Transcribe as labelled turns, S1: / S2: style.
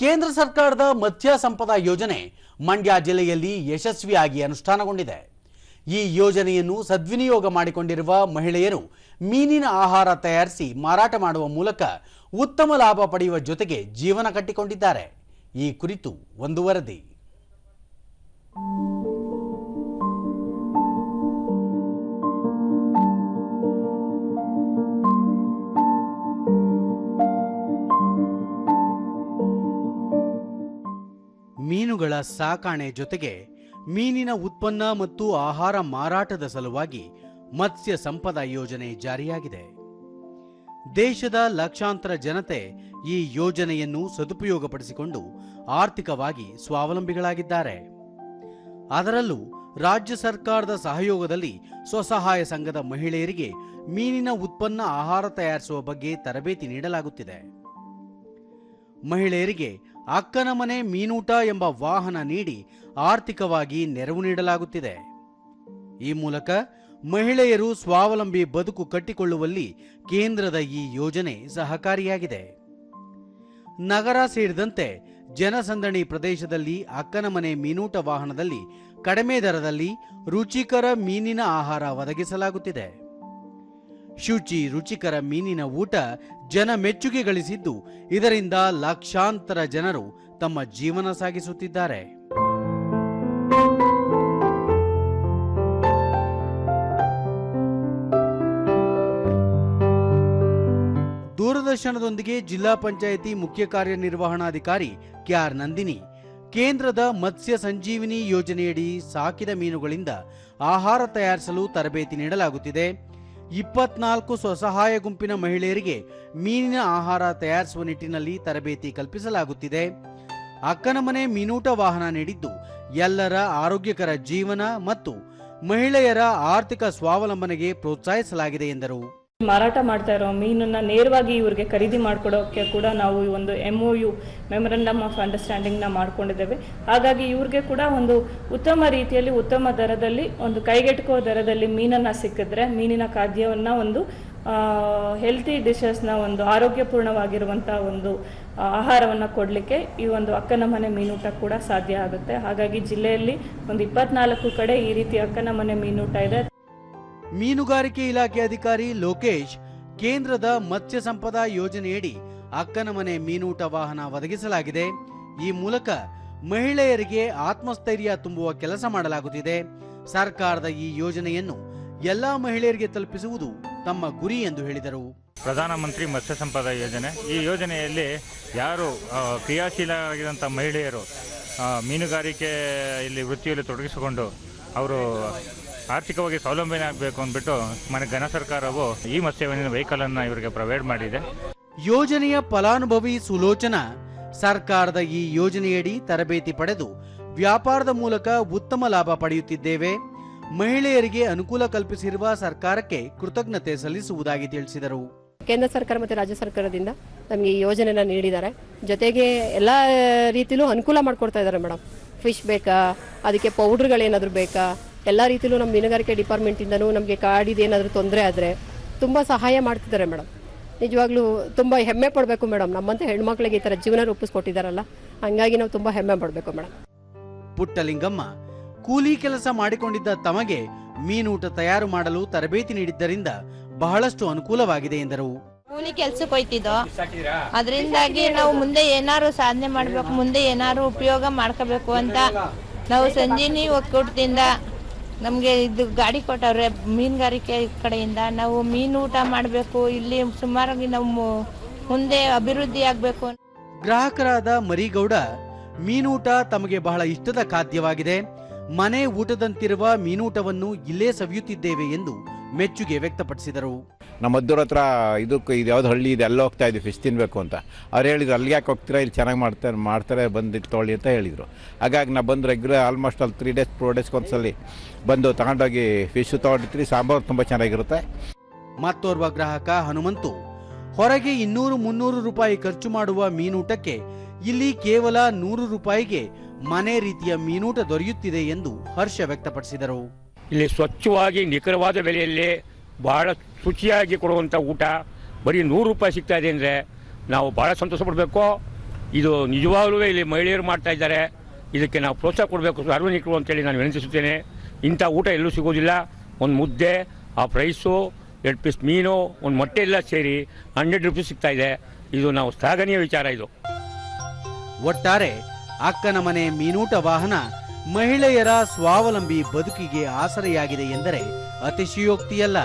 S1: ಕೇಂದ್ರ ಸರ್ಕಾರದ ಮತ್ಸ್ಯ ಸಂಪದ ಯೋಜನೆ ಮಂಡ್ಯ ಜಿಲ್ಲೆಯಲ್ಲಿ ಯಶಸ್ವಿಯಾಗಿ ಅನುಷ್ಠಾನಗೊಂಡಿದೆ. ಈ ಯೋಜನೆಯನ್ನು ಸದ್ವಿನಿಯೋಗ ಮಾಡಿಕೊಂಡಿರುವ ಮಹಿಳೆಯರು ಮೀನಿನ ಆಹಾರ ತಯಾರಿಸಿ ಮಾರಾಟ ಮಾಡುವ ಮೂಲಕ ಉತ್ತಮ ಲಾಭ ಪಡೆಯುವ ಜೊತೆಗೆ ಜೀವನ ಕಟ್ಟಿಕೊಂಡಿದ್ದಾರೆ. ಈ ಕುರಿತು ಒಂದು ವರದಿ. ಮೀನುಗಳ ಸಾಕಾಣೆ ಜೊತೆಗೆ ಮೀನಿನ ಉತ್ಪನ್ನ ಮತ್ತು ಆಹಾರ ಮಾರಾಟದ ಸಲುವಾಗಿ ಮತ್ಸ್ಯ ಸಂಪದ ಯೋಜನೆ ಜಾರಿಯಾಗಿದೆ. ದೇಶದ ಲಕ್ಷಾಂತರ ಜನತೆ ಈ ಯೋಜನೆಯನ್ನು ಸದುಪಯೋಗಪಡಿಸಿಕೊಂಡು ಆರ್ಥಿಕವಾಗಿ ಸ್ವಾವಲಂಬಿಗಳಾಗಿದ್ದಾರೆ. ಅದರಲ್ಲೂ ರಾಜ್ಯ ಸರ್ಕಾರದ ಸಹಯೋಗದಲ್ಲಿ ಸ್ವಸಹಾಯ ಸಂಘದ ಮಹಿಳೆಯರಿಗೆ ಮೀನಿನ ಉತ್ಪನ್ನ ಆಹಾರ ತಯಾರಿಸುವ ಬಗ್ಗೆ ತರಬೇತಿ ನೀಡಲಾಗುತ್ತಿದೆ. ಮಹಿಳೆಯರಿಗೆ ಅಕ್ಕನ ಮನೆ ಮೀನೂಟ ಎಂಬ ವಾಹನ ನೀಡಿ ಆರ್ಥಿಕವಾಗಿ ನೆರವು ನೀಡಲಾಗುತ್ತಿದೆ. ಈ ಮೂಲಕ ಮಹಿಳೆಯರು ಸ್ವಾವಲಂಬಿ ಬದುಕು ಕಟ್ಟಿಕೊಳ್ಳುವಲ್ಲಿ ಕೇಂದ್ರದ ಈ ಯೋಜನೆ ಸಹಕಾರಿಯಾಗಿದೆ. ನಗರ ಸೇರಿದಂತೆ ಜನಸಂದಣಿ ಪ್ರದೇಶದಲ್ಲಿ ಅಕ್ಕನ ಮನೆ ಮೀನೂಟ ವಾಹನದಲ್ಲಿ ಕಡಿಮೆ ದರದಲ್ಲಿ ರುಚಿಕರ ಮೀನಿನ ಆಹಾರ ಒದಗಿಸಲಾಗುತ್ತಿದೆ. ಶುಚಿ ರುಚಿಕರ ಮೀನಿನ ಊಟ ಜನ ಮೆಚ್ಚುಗೆ ಗಳಿಸಿದ್ದು ಇದರಿಂದ ಲಕ್ಷಾಂತರ ಜನರು ತಮ್ಮ ಜೀವನ ಸಾಗಿಸುತ್ತಿದ್ದಾರೆ. ದೂರದರ್ಶನದೊಂದಿಗೆ ಜಿಲ್ಲಾ ಪಂಚಾಯಿತಿ ಮುಖ್ಯ ಕಾರ್ಯನಿರ್ವಹಣಾಧಿಕಾರಿ ಕೆಆರ್ ನಂದಿನಿ. ಕೇಂದ್ರದ ಮತ್ಸ್ಯ ಸಂಜೀವಿನಿ ಯೋಜನೆಯಡಿ ಸಾಕಿದ ಮೀನುಗಳಿಂದ ಆಹಾರ ತಯಾರಿಸಲು ತರಬೇತಿ ನೀಡಲಾಗುತ್ತಿದೆ. ಇಪ್ಪತ್ನಾಲ್ಕು ಸ್ವಸಹಾಯ ಗುಂಪಿನ ಮಹಿಳೆಯರಿಗೆ ಮೀನಿನ ಆಹಾರ ತಯಾರಿಸುವ ನಿಟ್ಟಿನಲ್ಲಿ ತರಬೇತಿ ಕಲ್ಪಿಸಲಾಗುತ್ತಿದೆ. ಅಕ್ಕನ ಮನೆ ಮೀನೂಟ ವಾಹನ ನೀಡಿದ್ದು, ಎಲ್ಲರ ಆರೋಗ್ಯಕರ ಜೀವನ ಮತ್ತು ಮಹಿಳೆಯರ ಆರ್ಥಿಕ ಸ್ವಾವಲಂಬನೆಗೆ ಪ್ರೋತ್ಸಾಹಿಸಲಾಗಿದೆ ಎಂದರು.
S2: ಮಾರಾಟ ಮಾಡ್ತಾ ಇರೋ ಮೀನನ್ನ ನೇರವಾಗಿ ಇವ್ರಿಗೆ ಖರೀದಿ ಮಾಡ್ಕೊಡೋಕೆ ಕೂಡ ನಾವು ಈ ಒಂದು M O U memorandum of ಅಂಡರ್ಸ್ಟ್ಯಾಂಡಿಂಗ್ನ ಮಾಡ್ಕೊಂಡಿದ್ದೇವೆ. ಹಾಗಾಗಿ ಇವ್ರಿಗೆ ಕೂಡ ಒಂದು ಉತ್ತಮ ರೀತಿಯಲ್ಲಿ, ಉತ್ತಮ ದರದಲ್ಲಿ, ಒಂದು ಕೈಗೆಟುಕುವ ದರದಲ್ಲಿ ಮೀನನ್ನ ಸಿಕ್ಕಿದ್ರೆ ಮೀನಿನ ಖಾದ್ಯವನ್ನ ಒಂದು ಹೆಲ್ತಿ ಡಿಶಸ್ನ ಒಂದು ಆರೋಗ್ಯಪೂರ್ಣವಾಗಿರುವಂಥ ಒಂದು ಆಹಾರವನ್ನು ಕೊಡಲಿಕ್ಕೆ ಈ ಒಂದು ಅಕ್ಕನ ಮನೆ ಮೀನೂಟ ಕೂಡ ಸಾಧ್ಯ ಆಗುತ್ತೆ. ಹಾಗಾಗಿ ಜಿಲ್ಲೆಯಲ್ಲಿ ಒಂದು ಇಪ್ಪತ್ನಾಲ್ಕು ಕಡೆ ಈ ರೀತಿ ಅಕ್ಕನ ಮನೆ ಮೀನೂಟ ಇದೆ.
S1: ಮೀನುಗಾರಿಕೆ ಇಲಾಖೆ ಅಧಿಕಾರಿ ಲೋಕೇಶ್ ಕೇಂದ್ರದ ಮತ್ಸ್ಯ ಸಂಪದ ಯೋಜನೆಯಡಿ ಅಕ್ಕನ ಮನೆ ಮೀನೂಟ ವಾಹನ ಒದಗಿಸಲಾಗಿದೆ. ಈ ಮೂಲಕ ಮಹಿಳೆಯರಿಗೆ ಆತ್ಮಸ್ಥೈರ್ಯ ತುಂಬುವ ಕೆಲಸ ಮಾಡಲಾಗುತ್ತಿದೆ. ಸರ್ಕಾರದ ಈ ಯೋಜನೆಯನ್ನು ಎಲ್ಲಾ ಮಹಿಳೆಯರಿಗೆ ತಲುಪಿಸುವುದು ತಮ್ಮ ಗುರಿ ಎಂದು ಹೇಳಿದರು.
S3: ಪ್ರಧಾನಮಂತ್ರಿ ಮತ್ಸ್ಯ ಸಂಪದ ಯೋಜನೆ. ಈ ಯೋಜನೆಯಲ್ಲಿ ಯಾರು ಕ್ರಿಯಾಶೀಲರಾಗಿರುವಂಥ ಮಹಿಳೆಯರು ಮೀನುಗಾರಿಕೆ ಇಲ್ಲಿ ವೃತ್ತಿಯಲ್ಲಿ ತೊಡಗಿಸಿಕೊಂಡು ಅವರು ಆರ್ಥಿಕವಾಗಿ ಸ್ವಾವಲಂಬನೆ ಆಗಬೇಕು ಅಂದ್ಬಿಟ್ಟು ಮನೆ ಘನ ಸರ್ಕಾರವು ಈ ಮತ್ಸ್ಯ ವೆಹಿಕಲನ್ನು ಇವರಿಗೆ ಪ್ರೊವೈಡ್ ಮಾಡಿದೆ.
S1: ಯೋಜನೆಯ ಫಲಾನುಭವಿ ಸುಲೋಚನಾ ಸರ್ಕಾರದ ಈ ಯೋಜನೆಯಡಿ ತರಬೇತಿ ಪಡೆದು ವ್ಯಾಪಾರದ ಮೂಲಕ ಉತ್ತಮ ಲಾಭ ಪಡೆಯುತ್ತಿದ್ದೇವೆ. ಮಹಿಳೆಯರಿಗೆ ಅನುಕೂಲ ಕಲ್ಪಿಸಿರುವ ಸರ್ಕಾರಕ್ಕೆ ಕೃತಜ್ಞತೆ ಸಲ್ಲಿಸುವುದಾಗಿ ತಿಳಿಸಿದರು.
S4: ಕೇಂದ್ರ ಸರ್ಕಾರ ಮತ್ತು ರಾಜ್ಯ ಸರ್ಕಾರದಿಂದ ನಮಗೆ ಈ ಯೋಜನೆನ ನೀಡಿದ್ದಾರೆ. ಜೊತೆಗೆ ಎಲ್ಲ ರೀತಿಲೂ ಅನುಕೂಲ ಮಾಡಿಕೊಡ್ತಾ ಇದ್ದಾರೆ ಮೇಡಮ್ ಫಿಶ್ ಬೇಕಾ ಅದಕ್ಕೆ ಪೌಡ್ರ್ಗಳೇನಾದರೂ ಬೇಕಾ? ಎಲ್ಲ ರೀತಿಲೂ ನಮ್ಮ ಮೀನುಗಾರಿಕೆ ಡಿಪಾರ್ಟ್ಮೆಂಟಿಂದನೂ ನಮಗೆ ಕಾಡಿದು ಏನಾದರೂ ತೊಂದರೆ ಆದರೆ ತುಂಬ ಸಹಾಯ ಮಾಡ್ತಿದ್ದಾರೆ ಮೇಡಮ್ ನಿಜವಾಗ್ಲೂ ತುಂಬ ಹೆಮ್ಮೆ ಪಡಬೇಕು ಮೇಡಮ್ ನಮ್ಮಂತ ಹೆಣ್ಮಕ್ಳಿಗೆ ಈ ಥರ ಜೀವನ ರೂಪಿಸ್ಕೊಟ್ಟಿದ್ದಾರಲ್ಲ ಹಂಗಾಗಿ ನಾವು ತುಂಬ ಹೆಮ್ಮೆ ಪಡಬೇಕು ಮೇಡಮ್
S1: ಪುಟ್ಟಲಿಂಗಮ್ಮ ಕೂಲಿ ಕೆಲಸ ಮಾಡಿಕೊಂಡಿದ್ದ ತಮಗೆ ಮೀನೂಟ ತಯಾರು ಮಾಡಲು ತರಬೇತಿ ನೀಡಿದ್ದರಿಂದ ಬಹಳಷ್ಟು ಅನುಕೂಲವಾಗಿದೆ ಎಂದರು.
S5: ಕೂಲಿ ಕೆಲ್ಸಕ್ಕೆ ಹೋಯ್ತಿದ್ದೋ? ಅದರಿಂದಾಗಿ ನಾವು ಮುಂದೆ ಏನಾರು ಸಾಧನೆ ಮಾಡಬೇಕು ಮುಂದೆ ಏನಾರು ಉಪಯೋಗ ಮಾಡ್ಕೋಬೇಕು ಅಂತ ನಾವು ಸಂಜೀನಿ ಒಕ್ಕೂಟದಿಂದ ನಮಗೆ ಇದು ಗಾಡಿ ಕೊಟ್ಟವ್ರೆ, ಮೀನುಗಾರಿಕೆ ಕಡೆಯಿಂದ ನಾವು ಮೀನು ಊಟ ಮಾಡಬೇಕು, ಇಲ್ಲಿ ಸುಮಾರಾಗಿ ನಾವು ಮುಂದೆ ಅಭಿವೃದ್ಧಿ ಆಗಬೇಕು
S1: ಗ್ರಾಹಕರಾದ ಮರಿಗೌಡ ಮೀನೂಟ ತಮಗೆ ಬಹಳ ಇಷ್ಟದ ಖಾದ್ಯವಾಗಿದೆ. ಮನೆ ಊಟದಂತಿರುವ ಮೀನೂಟವನ್ನು ಇಲ್ಲೇ ಸವಿಯುತ್ತಿದ್ದೇವೆ ಎಂದು ಮೆಚ್ಚುಗೆ ವ್ಯಕ್ತಪಡಿಸಿದರು.
S6: ನಮ್ಮ ಮದ್ದೂರ ಹತ್ರ ಇದಕ್ಕೆ ಇದು ಯಾವುದು ಹಳ್ಳಿ ಇದೆ ಎಲ್ಲ ಹೋಗ್ತಾ ಇದ್ವಿ ಫಿಶ್ ತಿನ್ನಬೇಕು ಅಂತ. ಅವ್ರು ಹೇಳಿದ್ರು ಅಲ್ಲಿಗೆ ಯಾಕೆ ಹೋಗ್ತೀರಾ? ಇಲ್ಲಿ ಚೆನ್ನಾಗಿ ಮಾಡ್ತಾರೆ ಮಾಡ್ತಾರೆ ಬಂದು ತೊಗೊಳ್ಳಿ ಅಂತ ಹೇಳಿದರು. ಹಾಗಾಗಿ ನಾ ಬಂದು ರೆಗ್ಯುಲರ್ ಆಲ್ಮೋಸ್ಟ್ ಅಲ್ಲಿ ತ್ರೀ ಡೇಸ್ ಫೋರ್ ಡೇಸ್ಗೆ ಒಂದ್ಸಲಿ ಬಂದು ತಗೊಂಡೋಗಿ ಫಿಶ್ ತೊಗೊಂಡಿರ್ತೀವಿ. ಸಾಂಬಾರು ತುಂಬ ಚೆನ್ನಾಗಿರುತ್ತೆ.
S1: ಮತ್ತೋರ್ವ ಗ್ರಾಹಕ ಹನುಮಂತು ಹೊರಗೆ ಇನ್ನೂರು ಮುನ್ನೂರು ರೂಪಾಯಿ ಖರ್ಚು ಮಾಡುವ ಮೀನೂಟಕ್ಕೆ ಇಲ್ಲಿ ಕೇವಲ ನೂರು ರೂಪಾಯಿಗೆ ಮನೆ ರೀತಿಯ ಮೀನೂಟ ದೊರೆಯುತ್ತಿದೆ ಎಂದು ಹರ್ಷ ವ್ಯಕ್ತಪಡಿಸಿದರು.
S7: ಇಲ್ಲಿ ಸ್ವಚ್ಛವಾಗಿ ನಿಖರವಾದ ಬೆಲೆಯಲ್ಲಿ ಬಹಳ ಶುಚಿಯಾಗಿ ಕೊಡುವಂಥ ಊಟ, ಬರೀ ನೂರು ರೂಪಾಯಿ ಸಿಗ್ತಾ ಇದೆ ಅಂದರೆ ನಾವು ಭಾಳ ಸಂತೋಷ ಪಡಬೇಕು. ಇದು ನಿಜವಾಗಲೂ ಇಲ್ಲಿ ಮಹಿಳೆಯರು ಮಾಡ್ತಾ ಇದ್ದಾರೆ. ಇದಕ್ಕೆ ನಾವು ಪ್ರೋತ್ಸಾಹ ಕೊಡಬೇಕು. ಸಾರ್ವಜನಿಕರು ಅಂತೇಳಿ ನಾನು ವಿನಂತಿಸುತ್ತೇನೆ. ಇಂಥ ಊಟ ಎಲ್ಲೂ ಸಿಗೋದಿಲ್ಲ. ಒಂದು ಮುದ್ದೆ ಆ ಪ್ರೈಸು ಎರಡು ಪೀಸ್ ಮೀನು, ಒಂದು ಮೊಟ್ಟೆ ಎಲ್ಲ ಸೇರಿ ಹಂಡ್ರೆಡ್ ರುಪೀಸ್ ಸಿಗ್ತಾ ಇದೆ. ಇದು ನಾವು ಶ್ಲಾಘನೀಯ ವಿಚಾರ ಇದು.
S1: ಒಟ್ಟಾರೆ ಅಕ್ಕನ ಮನೆ ಮೀನೂಟ ವಾಹನ ಮಹಿಳೆಯರ ಸ್ವಾವಲಂಬಿ ಬದುಕಿಗೆ ಆಸರೆಯಾಗಿದೆ ಎಂದರೆ ಅತಿಶಯೋಕ್ತಿಯಲ್ಲ.